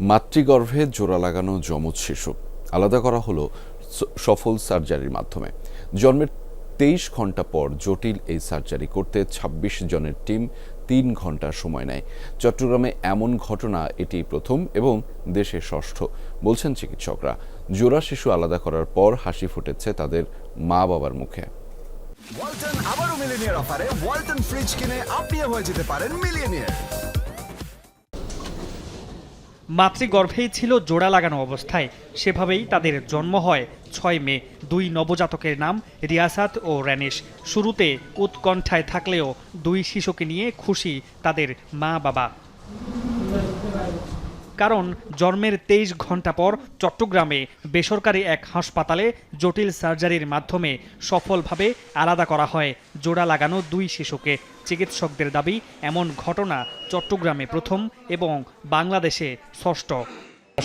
মাতৃগর্ভে জোড়া লাগানো যমজ শিশু। আলাদা করা হলো সফল সার্জারির মাধ্যমে। জন্মের তেইশ ঘণ্টা পর জটিল এই সার্জারি করতে ২৬ জনের টিম তিন ঘণ্টা সময় নেয়। চট্টগ্রামে এমন ঘটনা এটি প্রথম এবং দেশে ষষ্ঠ, বলছেন চিকিৎসকরা। জোড়া শিশু আলাদা করার পর হাসি ফুটেছে তাদের মা বাবার মুখে। ওয়ালটন আবারও মিলিনিয়ার অফারে। ওয়ালটন ফ্রিজ কিনে আপনিও হয়ে যেতে পারেন মিলিয়নিয়ার। মাতৃগর্ভেই ছিল জোড়া লাগানো অবস্থায়। সেভাবেই তাদের জন্ম হয় ছয় মে, দুই নবজাতকের নাম রিয়াসাত ও র্যানিশ। শুরুতে উৎকণ্ঠায় থাকলেও দুই শিশুকে নিয়ে খুশি তাদের মা বাবা কারণ জন্মের তেইশ ঘণ্টা পর চট্টগ্রামে বেসরকারি এক হাসপাতালে জটিল সার্জারির মাধ্যমে সফলভাবে আলাদা করা হয়। জোড়া লাগানো দুই শিশুকে। চিকিৎসকদের দাবি, এমন ঘটনা চট্টগ্রামে প্রথম এবং বাংলাদেশে ষষ্ঠ।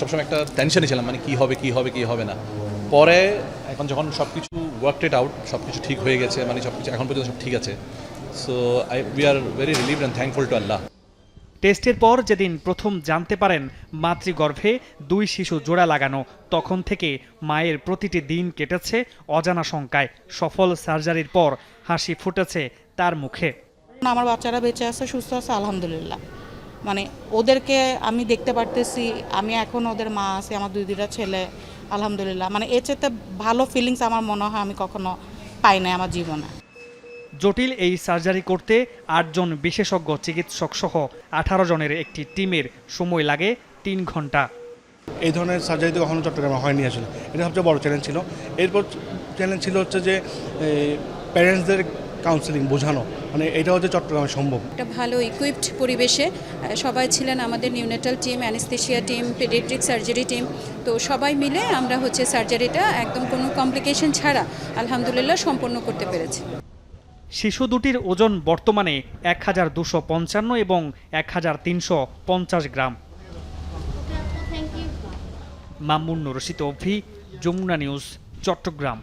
সবসময় একটা টেনশনে ছিলাম মানে কি হবে কি হবে কি হবে না। পরে এখন যখন সব কিছু ওয়ার্কটেড আউট সব কিছু ঠিক হয়ে গেছে মানে সব কিছু এখন পর্যন্ত সব ঠিক আছে। So I we are very relieved and thankful to Allah টেস্টের পর যেদিন প্রথম জানতে পারেন মাতৃগর্ভে দুই শিশু জোড়া লাগানো, তখন থেকে মায়ের প্রতিটি দিন কেটেছে অজানা শঙ্কায়। সফল সার্জারির পর হাসি ফুটেছে তার মুখে। আমার বাচ্চারা বেঁচে আছে, সুস্থ আছে, আলহামদুলিল্লাহ। মানে ওদেরকে আমি দেখতে পারতেছি, আমি এখন ওদের মা আছি, আমার দুই দুইটা ছেলে, আলহামদুলিল্লাহ। মানে এর চেয়ে ভালো ফিলিংস আমার মনে হয় আমি কখনো পাই নাই আমার জীবনে। জটিল এই সার্জারি করতে আটজন বিশেষজ্ঞ চিকিৎসক সহ আঠারো জনের একটি টিমের সময় লাগে তিন ঘণ্টা। এই ধরনের সার্জারি তো কখনো চট্টগ্রামে হয়নি আসলে। এটা সবচেয়ে বড় চ্যালেঞ্জ ছিল। এরপর চ্যালেঞ্জ ছিল হচ্ছে যে প্যারেন্টসদের কাউন্সেলিং বোঝানো। মানে এটা হচ্ছে চট্টগ্রামে সম্ভব। একটা ভালো ইকুইপড পরিবেশে সবাই ছিলেন আমাদের neonatal team anaesthesia team paediatric surgery team তো সবাই মিলে আমরা হচ্ছে সার্জারিটা একদম কোনো কমপ্লিকেশন ছাড়া আলহামদুলিল্লাহ সম্পন্ন করতে পেরেছি। শিশু দুটির ওজন বর্তমানে এক হাজার দুশো পঞ্চান্ন এবং এক হাজার তিনশো পঞ্চাশ গ্রাম। মামুন রশিদ অভি যমুনা নিউজ চট্টগ্রাম।